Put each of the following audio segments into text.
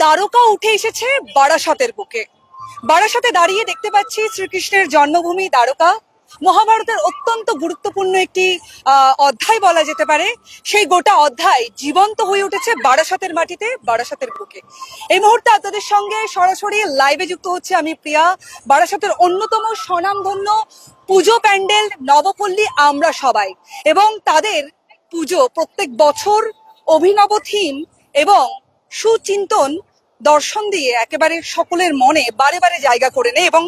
দ্বারকা উঠে এসেছে বারাসতের বুকে। বারাসতে দাঁড়িয়ে দেখতে পাচ্ছি শ্রীকৃষ্ণের জন্মভূমি দ্বারকা। মহাভারতের অত্যন্ত গুরুত্বপূর্ণ একটি অধ্যায় বলা যেতে পারে। সেই গোটা অধ্যায় জীবন্ত হয়ে উঠেছে বারাসতের মাটিতে, বারাসতের বুকে। এই মুহূর্তে আপনাদের সঙ্গে সরাসরি লাইভে যুক্ত হচ্ছে আমি প্রিয়া। বারাসতের অন্যতম স্বনামধন্য পুজো প্যান্ডেল নবপল্লী আমরা সবাই। এবং তাদের পুজো প্রত্যেক বছর অভিনব থিম এবং সুচিন্তন দর্শন দিয়ে একেবারে সকলের মনে বারে বারে জায়গা করে নেয় এবং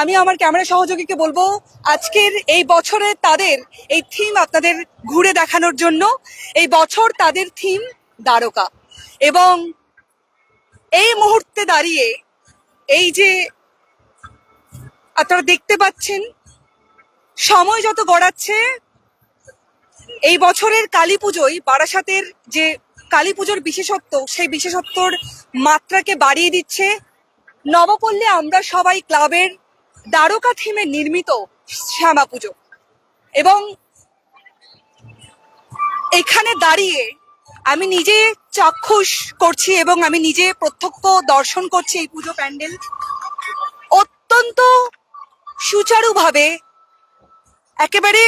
আমি আমার ক্যামেরা সহযোগীকে বলব, আজকের এই বছরে তাদের এই থিম আপনাদের ঘুরে দেখানোর জন্য, এই বছর তাদের থিম দ্বারকা। এবং এই মুহূর্তে দাঁড়িয়ে এই যে আপনারা দেখতে পাচ্ছেন, সময় যত গড়াচ্ছে, এই বছরের কালী পুজোয় বারাসাতের যে কালী পুজোর বিশেষত্ব, সেই বিশেষত্বর মাত্রাকে বাড়িয়ে দিচ্ছে নবপল্লী আমরা সবাই ক্লাবের দ্বারকা থিমে নির্মিত শ্যামা পুজো। এবং এখানে দাঁড়িয়ে আমি নিজে চাক্ষুষ করছি এবং আমি নিজে প্রত্যক্ষ দর্শন করছি এই পুজো প্যান্ডেল। অত্যন্ত সুচারুভাবে একেবারে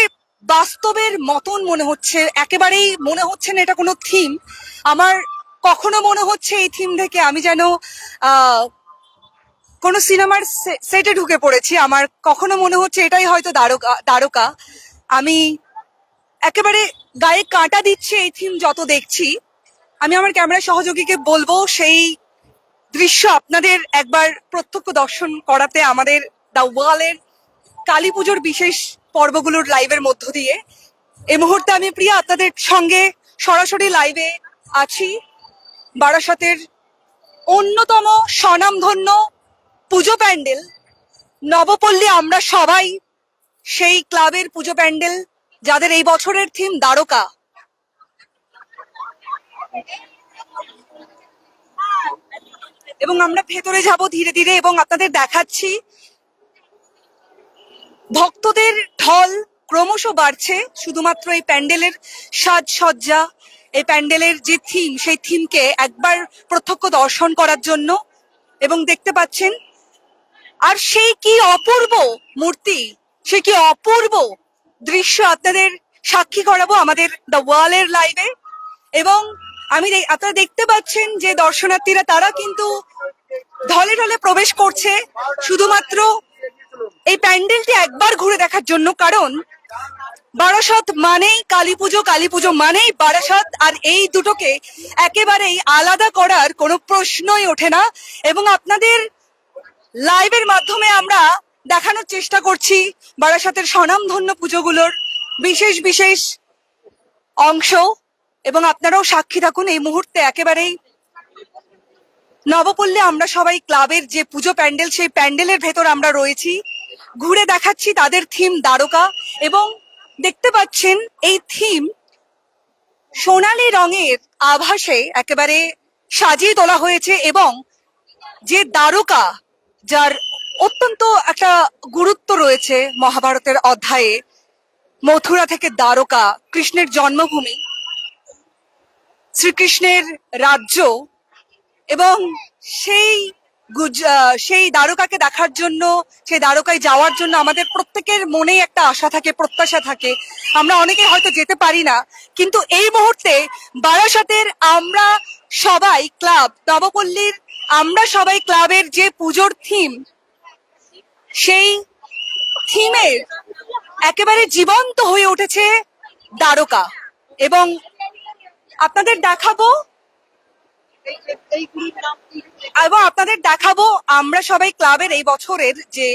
বাস্তবের মতন মনে হচ্ছে, একেবারেই মনে হচ্ছে না এটা কোনো থিম আমার কখনো মনে হচ্ছে এই থিম থেকে আমি যেন কোনো সিনেমার সেটে ঢুকে পড়েছি। আমার কখনো মনে হচ্ছে এটাই হয়তো দ্বারকা দ্বারকা আমি একেবারে গায়ে কাঁটা দিচ্ছে এই থিম যত দেখছি। আমি আমার ক্যামেরা সহযোগীকে বলব, সেই দৃশ্য আপনাদের একবার প্রত্যক্ষ দর্শন করাতে আমাদের দ্য ওয়ালের কালী পুজোর বিশেষ পর্বগুলোর লাইভের মধ্য দিয়ে। এই মুহূর্তে আমি প্রিয়া আপনাদের সঙ্গে সরাসরি লাইভে আছি। বারাসাতের অন্যতম স্বনামধন্য পুজো প্যান্ডেল, নবপল্লী আমরা সবাই, সেই ক্লাবের পুজো প্যান্ডেল, যাদের এই বছরের থিম দ্বারকা। এবং আমরা ভেতরে যাব ধীরে ধীরে এবং আপনাদের দেখাচ্ছি ভক্তদের ঢল ক্রমশ বাড়ছে, শুধুমাত্র এই প্যান্ডেলের সাজসজ্জা, এই প্যান্ডেলের যে থিম, সেই থিমকে একবার প্রত্যক্ষ দর্শন করার জন্য। এবং দেখতে পাচ্ছেন, আর সেই কি অপূর্ব মূর্তি সে কি অপূর্ব দৃশ্য আপনাদের সাক্ষী করাবো আমাদের দ্য ওয়ালের লাইভে এবং আমি আপনারা দেখতে পাচ্ছেন যে দর্শনার্থীরা, তারা কিন্তু ঢলে ঢলে প্রবেশ করছে, শুধুমাত্র এই প্যান্ডেলটি একবার ঘুরে দেখার জন্য, কারণ বারাসত মানেই কালী পুজো কালী পুজো মানেই বারাসত, আর এই দুটোকে একেবারেই আলাদা করার কোনো প্রশ্নই ওঠে না। এবং আপনাদের লাইভের মাধ্যমে আমরা দেখানোর চেষ্টা করছি বারাসাতের স্বনামধন্য পুজোগুলোর বিশেষ বিশেষ অংশ। এবং আপনারাও সাক্ষী থাকুন, এই মুহূর্তে একেবারেই নবপল্লী, আমরা সবাই ক্লাবের যে পুজো প্যান্ডেল, সেই প্যান্ডেলের ভেতর আমরা রয়েছি। ঘুরে দেখাচ্ছি তাদের থিম দ্বারকা এবং দেখতে পাচ্ছেন এই থিম সোনালী রঙের আভাসে একেবারে সাজিয়ে তোলা হয়েছে এবং যে দ্বারকা, যার অত্যন্ত একটা গুরুত্ব রয়েছে মহাভারতের অধ্যায়ে, মথুরা থেকে দ্বারকা, কৃষ্ণের জন্মভূমি, শ্রীকৃষ্ণের রাজ্য এবং সেই সেই দ্বারকাকে দেখার জন্য, সেই দ্বারকায় যাওয়ার জন্য আমাদের প্রত্যেকের মনে একটা আশা থাকে, প্রত্যাশা থাকে। আমরা অনেকে হয়তো যেতে পারি না, কিন্তু এই মুহূর্তে বারাসাতের আমরা সবাই ক্লাব, নবপল্লীর আমরা সবাই ক্লাবের যে পুজোর থিম, সেই থিমের একেবারে জীবন্ত হয়ে উঠেছে দ্বারকা। এবং আপনাদের দেখাবো এবং আপনাদের দেখাবো, আমরা সবাই ক্লাবের এই বছরের যে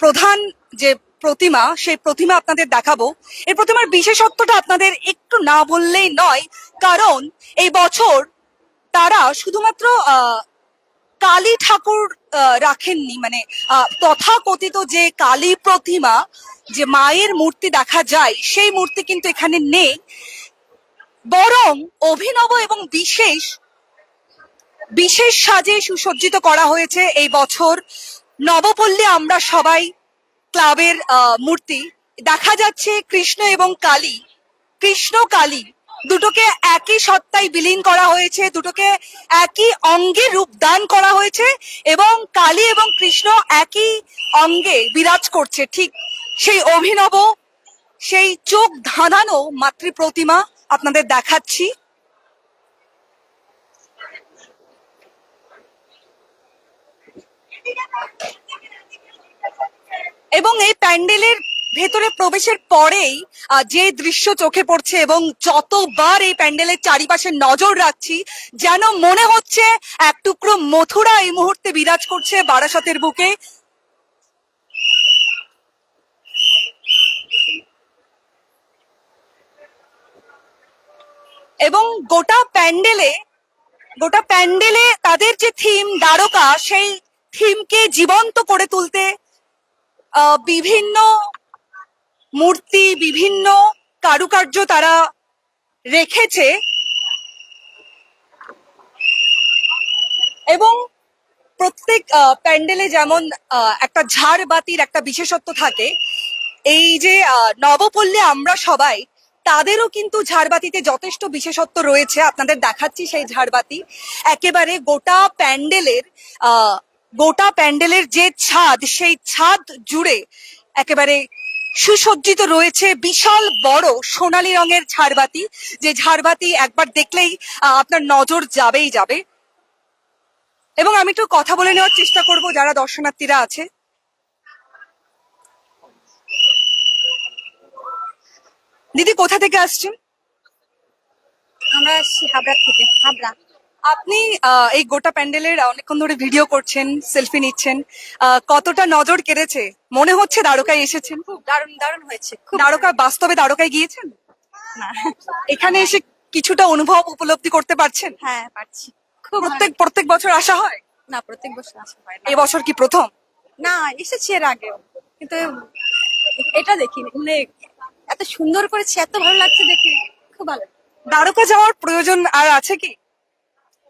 প্রধান যে প্রতিমা, সেই প্রতিমা আপনাদের দেখাবো। এই প্রতিমার বিশেষত্বটা আপনাদের একটু না বললেই নয়, কারণ এই বছর তারা শুধুমাত্র কালী ঠাকুর রাখেননি মানে তথাকথিত যে কালী প্রতিমা, যে মায়ের মূর্তি দেখা যায়, সেই মূর্তি কিন্তু এখানে নেই। বরং অভিনব এবং বিশেষ বিশেষ সাজে সুসজ্জিত করা হয়েছে এই বছর। নবপল্লী আমরা সবাই ক্লাবের মূর্তি। দেখা যাচ্ছে কৃষ্ণ এবং কালী। কৃষ্ণ, কালী দুটোকে একই সত্তায় বিলীন করা হয়েছে, দুটোকে একই অঙ্গে রূপদান করা হয়েছে এবং কালী এবং কৃষ্ণ একই অঙ্গে বিরাজ করছে। ঠিক সেই অভিনব, সেই চোখ ধাঁধানো মাতৃ প্রতিমা আপনাদের দেখাচ্ছি। এবং এই প্যান্ডেলের ভেতরে প্রবেশের পরেই যে দৃশ্য চোখে পড়ছে এবং যতবার এই প্যান্ডেলের চারিপাশে নজর রাখছি, যেন মনে হচ্ছে এক টুকরো মথুরা এই মুহূর্তে বিরাজ করছে বারাসতের বুকে। এবং গোটা প্যান্ডেলে গোটা প্যান্ডেলে তাদের যে থিম, দ্বারকা, সেই থিমকে জীবন্ত করে তুলতে বিভিন্ন মূর্তি বিভিন্ন কারুকার্য তারা রেখেছে। এবং প্রত্যেক প্যান্ডেলে যেমন একটা ঝাড়বাতির একটা বিশেষত্ব থাকে এই যে নবপল্লী আমরা সবাই তাদেরও কিন্তু ঝাড়বাতিতে যথেষ্ট বিশেষত্ব রয়েছে। আপনাদের দেখাচ্ছি সেই ঝাড়বাতি একেবারে গোটা প্যান্ডেলের আহ, গোটা প্যান্ডেলের যে ছাদ, সেই ছাদ জুড়ে একেবারে সুসজ্জিত রয়েছে বিশাল বড় সোনালী রঙের ঝাড়বাতি। যে ঝাড়বাতি একবার দেখলেই আপনার নজর যাবেই যাবে। এবং আমি একটু কথা বলে নেওয়ার চেষ্টা করব যারা দর্শনার্থীরা আছে। দিদি, কোথা থেকে আসছেন? আমরা আসছি হাবড়া থেকে, হাবড়া। আপনি এই গোটা প্যান্ডেলের অনেকক্ষণ ধরে ভিডিও করছেন সেলফি নিচ্ছেন কতটা নজর কেড়েছে? মনে হচ্ছে দ্বারকায় এসেছেন? খুব দারুণ দারুণ হয়েছে খুব দ্বারকা বাস্তবে দ্বারকায় গিয়েছেন? না। এখানে এসে কিছুটা অনুভব উপলব্ধি করতে পারছেন? হ্যাঁ পারছি। খুব প্রত্যেক প্রত্যেক বছর আসা হয়? না প্রত্যেক বছর আসা হয় না। এবছর কি প্রথম? না এসেছি এর আগেও কিন্তু এটা দেখিনি মানে এত সুন্দর করেছে এত ভালো লাগছে দেখে। খুব ভালো। দ্বারকা যাওয়ার প্রয়োজন আর আছে কি?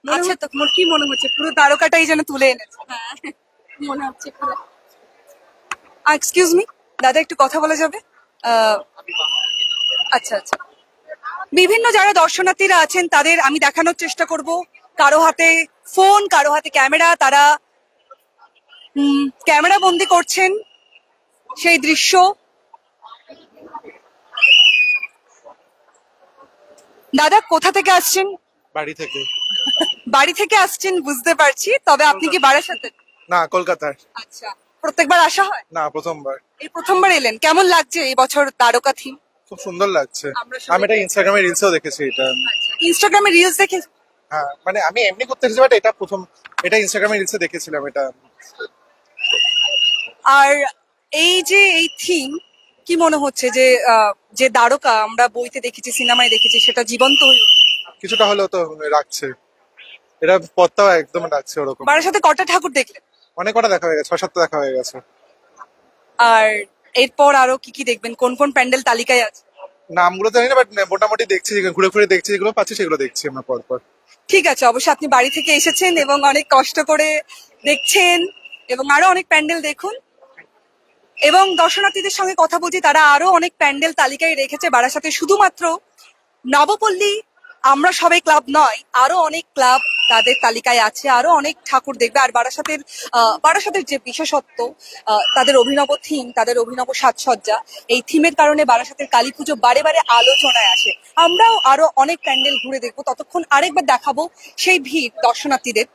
মনে আছে হচ্ছে তোমার কি মনে হচ্ছে? পুরো দ্বারকাটাই যেন তুলে এনেছে। হ্যাঁ মনে হচ্ছে পুরো। এক্সকিউজ মি দাদা একটু কথা বলা যাবে? আহ, আচ্ছা আচ্ছা। বিভিন্ন যারা দর্শনার্থীরা আছেন তাদের আমি দেখানোর চেষ্টা করব। কারও হাতে ফোন কারও হাতে ক্যামেরা তারা ক্যামেরা বন্দি করছেন সেই দৃশ্য। দাদা কোথা থেকে আসছেন? বাড়ি থেকে। বাড়ি থেকে আসছেন বুঝতে পারছি। তবে আপনি কি বারাসাতে? না কলকাতার আচ্ছা। প্রত্যেকবার আসা হয়? না প্রথমবার। এই প্রথমবার এলেন। কেমন লাগছে এই বছর দ্বারকা থিম খুব সুন্দর লাগছে। আমি এটা ইনস্টাগ্রামে রিলসেও দেখেছি এটা। ইনস্টাগ্রামে রিলস দেখে হ্যাঁ মানে আমি এমনি করতে এসেছি বাট এটা প্রথম এটা ইনস্টাগ্রামে রিলসে দেখেছিলাম এটা। আর এই যে এই থিম কি মনে হচ্ছে যে যে দ্বারকা আমরা বইতে দেখেছি সিনেমায় দেখেছি সেটা জীবন্ত হয়ে কিছুটা হলেও তো রাখছে। এটা পথটাও একদম রাখছে ওরকম। বাড়ির সাথে কটা ঠাকুর দেখলেন অনেক কটা দেখা হয়ে গেছে ছ সাতটা দেখা হয়ে গেছে। আর এরপর আরও কি কি দেখবেন? কোন কোন প্যান্ডেল তালিকায় আছে? নামগুলো জানি না বাট মোটামুটি দেখছি যেগুলো- ঘুরে ঘুরে দেখছি যেগুলো পাচ্ছি সেগুলো দেখছি আমরা পর পর ঠিক আছে অবশ্যই আপনি বাড়ি থেকে এসেছেন এবং অনেক কষ্ট করে দেখছেন এবং আরও অনেক প্যান্ডেল দেখুন। এবং দর্শনার্থীদের সঙ্গে কথা বলছি তারা আরও অনেক প্যান্ডেল তালিকায় রেখেছে বারাসাতে। শুধুমাত্র নবপল্লী আমরা সবাই ক্লাব নয় আরও অনেক ক্লাব তাদের তালিকায় আছে। আরও অনেক ঠাকুর দেখবে। আর বারাসাতের বারাসাতের যে বিশেষত্ব তাদের অভিনব থিম, তাদের অভিনব সাজসজ্জা, এই থিমের কারণে বারাসাতের কালী পুজো বারে বারে আলোচনায় আসে। আমরাও আরও অনেক প্যান্ডেল ঘুরে দেখব। ততক্ষণ আরেকবার দেখাবো সেই ভিড় দর্শনার্থীদের।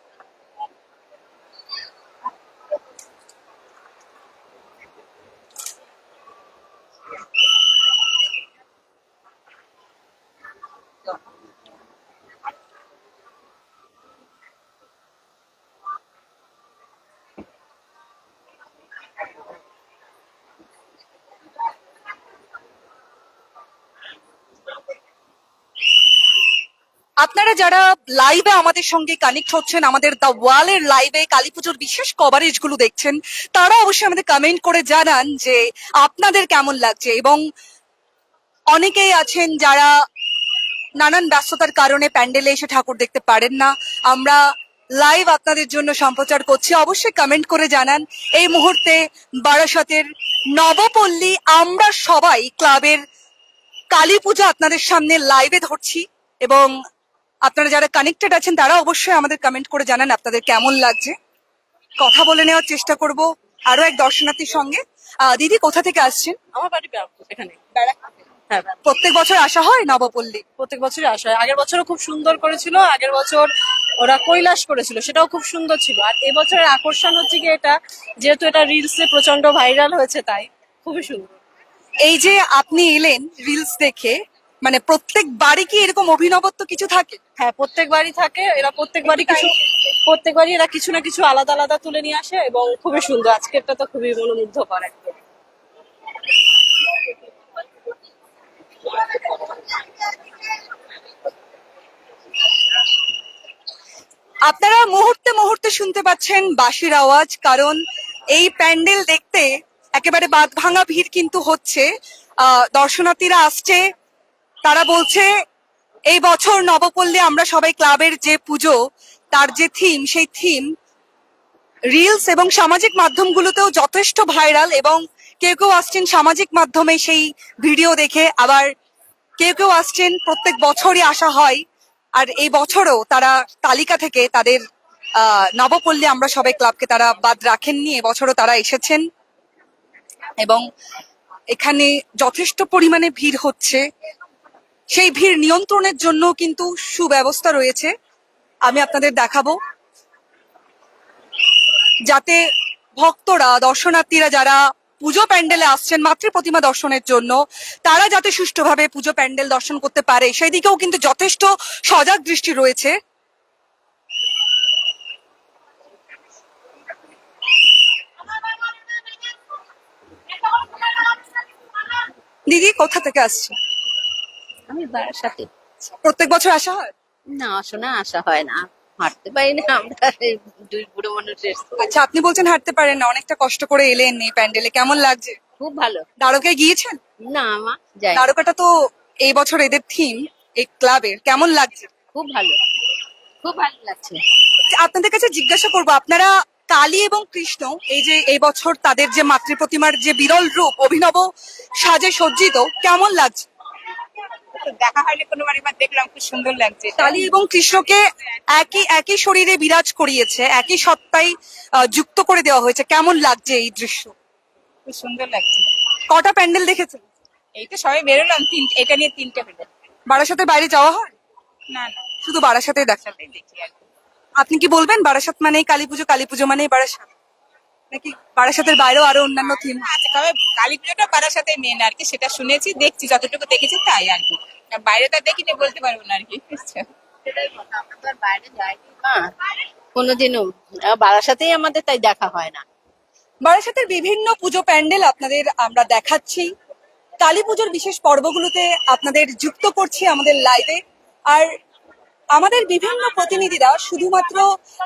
আপনারা যারা লাইভে আমাদের সঙ্গে কানেক্ট হচ্ছেন, আমাদের দ্য ওয়ালের লাইভে কালী পুজোর বিশেষ কভারেজগুলো দেখছেন, তারা অবশ্যই আমাদের কমেন্ট করে জানান যে আপনাদের কেমন লাগছে এবং অনেকেই আছেন যারা নানান ব্যস্ততার কারণে প্যান্ডেলে এসে ঠাকুর দেখতে পারেন না। আমরা লাইভ আপনাদের জন্য সম্প্রচার করছি। অবশ্যই কমেন্ট করে জানান। এই মুহূর্তে বারাসতের নবপল্লী আমরা সবাই ক্লাবের কালী পুজো আপনাদের সামনে লাইভে ধরছি এবং আপনারা যারা কানেক্টেড আছেন তারা অবশ্যই আমাদের কমেন্ট করে জানান আপনাদের কেমন লাগছে। কথা বলে নেওয়ার চেষ্টা করব আরও এক দর্শনার্থীর সঙ্গে। দিদি কোথা থেকে আসছেন? আমার বাড়ি এখানে। হ্যাঁ। প্রত্যেক বছর আসা হয় নবপল্লী? প্রত্যেক বছরই আসা হয়। আগের বছরও খুব সুন্দর করেছিল আগের বছর ওরা কৈলাস করেছিল সেটাও খুব সুন্দর ছিল। আর এবছরের আকর্ষণ হচ্ছে কি এটা যেহেতু এটা রিলসে প্রচণ্ড ভাইরাল হয়েছে তাই খুবই সুন্দর। এই যে আপনি এলেন রিলস দেখে মানে প্রত্যেক বাড়ি কি এরকম অভিনবত্ব কিছু থাকে? হ্যাঁ প্রত্যেক বাড়ি থাকে। এরা প্রত্যেক বাড়ি কিছু প্রত্যেক বাড়ি এরা কিছু না কিছু আলাদা আলাদা তুলে নিয়ে আসে এবং খুবই সুন্দর। আজকেরটা তো খুবই মনোমুগ্ধকর একদম। আপনারা মুহূর্তে মুহূর্তে শুনতে পাচ্ছেন বাঁশির আওয়াজ কারণ এই প্যান্ডেল দেখতে একেবারে বাদ ভাঙা ভিড় কিন্তু হচ্ছে। আহ, দর্শনার্থীরা আসছে। তারা বলছে, এই বছর নবপল্লী আমরা সবাই ক্লাবের যে পুজো, তার যে থিম সেই থিম রিলস এবং সামাজিক মাধ্যমগুলোতেও যথেষ্ট ভাইরাল এবং কেউ কেউ আসছেন সামাজিক মাধ্যমে সেই ভিডিও দেখে, আবার কেউ কেউ আসছেন প্রত্যেক বছরই আসা হয়, আর এই বছরও তারা তালিকা থেকে তাদের নবপল্লী আমরা সবাই ক্লাবকে তারা বাদ রাখেননি এবছরও তারা এসেছেন এবং এখানে যথেষ্ট পরিমাণে ভিড় হচ্ছে। সেই ভিড় নিয়ন্ত্রণের জন্য কিন্তু সুব্যবস্থা রয়েছে। আমি আপনাদের দেখাবো। যাতে ভক্তরা, দর্শনার্থীরা যারা পুজো প্যান্ডেলে আসছেন মাতৃ প্রতিমা দর্শনের জন্য, তারা যাতে সুষ্ঠুভাবে পুজো প্যান্ডেল দর্শন করতে পারে, সেই দিকেও কিন্তু যথেষ্ট সজাগ দৃষ্টি রয়েছে। দিদি, কোথা থেকে আসছে আমি বারাসাতে প্রত্যেক বছর আসা হয়? না শোনা আসা হয় না। হাঁটতে পারি না আমরা এই দুই বুড়ো মানুষের আচ্ছা আপনি বলছেন হাঁটতে পারেন না অনেকটা কষ্ট করে এলেন এই প্যান্ডেলে। কেমন লাগছে? খুব ভালো। দ্বারকায় গিয়েছেন? না মা যাই দ্বারকাটা তো এই বছর এদের থিম এই ক্লাবের। কেমন লাগছে? খুব ভালো। খুব ভালো লাগছে। আপনাদের কাছে জিজ্ঞাসা করব আপনারা কালী এবং কৃষ্ণ এই যে এই বছর তাদের যে মাতৃ প্রতিমার যে বিরল রূপ অভিনব সাজে সজ্জিত কেমন লাগছে? দেখা হয়নি দেখলাম খুব সুন্দর লাগছে। কালী এবং কৃষ্ণকে একই একই শরীরে বিরাজ করিয়েছে একই সত্তায় যুক্ত করে দেওয়া হয়েছে। কেমন লাগছে এই দৃশ্য? খুব সুন্দর লাগছে। কটা প্যান্ডেল দেখেছেন? এই তো সবাই বেরোলাম তিন এটা নিয়ে তিনটে হলো। বারাসাতের বাইরে যাওয়া হয়? না না। শুধু বারাসাতে দেখা। দেখি আর আপনি কি বলবেন? বারাসাত মানে কালী পুজো কালী পুজো মানেই বারাসাত? নাকি বারাসাতের বাইরেও আরও অন্যান্য থিম আচ্ছা তবে কালী পুজোটা সাথে মেন আর কি সেটা শুনেছি দেখছি যতটুকু দেখেছি তাই আর কি। বাইরে তো দেখিনি বলতে পারব না আর কি। মা কোনোদিনও বারাসাতেই আমাদের তাই দেখা হয় না। বারাসাতের বিভিন্ন পুজো প্যান্ডেল আপনাদের আমরা দেখাচ্ছি। কালী পুজোর বিশেষ পর্বগুলোতে আপনাদের যুক্ত করছি আমাদের লাইভে আর আমাদের বিভিন্ন প্রতিনিধিরা শুধুমাত্র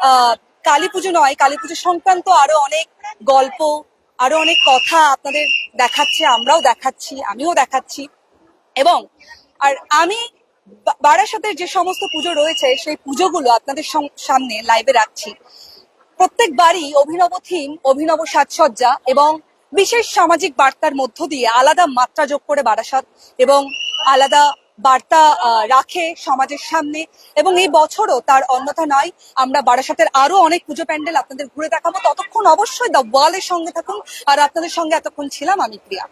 আহ, কালী পুজো নয়, কালী পুজো সংক্রান্ত আরও অনেক গল্প, আরও অনেক কথা আপনাদের দেখাচ্ছে, আমরাও দেখাচ্ছি, আমিও দেখাচ্ছি। এবং, আর আমি বারাসাতের যে সমস্ত পুজো রয়েছে, সেই পুজোগুলো আপনাদের সামনে লাইভে রাখছি। প্রত্যেক বাড়ি অভিনব থিম অভিনব সাজসজ্জা এবং বিশেষ সামাজিক বার্তার মধ্য দিয়ে আলাদা মাত্রা যোগ করে বারাসাত এবং আলাদা বার্তা রাখে সমাজের সামনে এবং এই বছরও তার অন্যথা নয়। আমরা বারাসাতের আরও অনেক পুজো প্যান্ডেল আপনাদের ঘুরে দেখাবো। ততক্ষণ অবশ্যই দ্য ওয়ালের সঙ্গে থাকুন। আর আপনাদের সঙ্গে এতক্ষণ ছিলাম আমি প্রিয়া।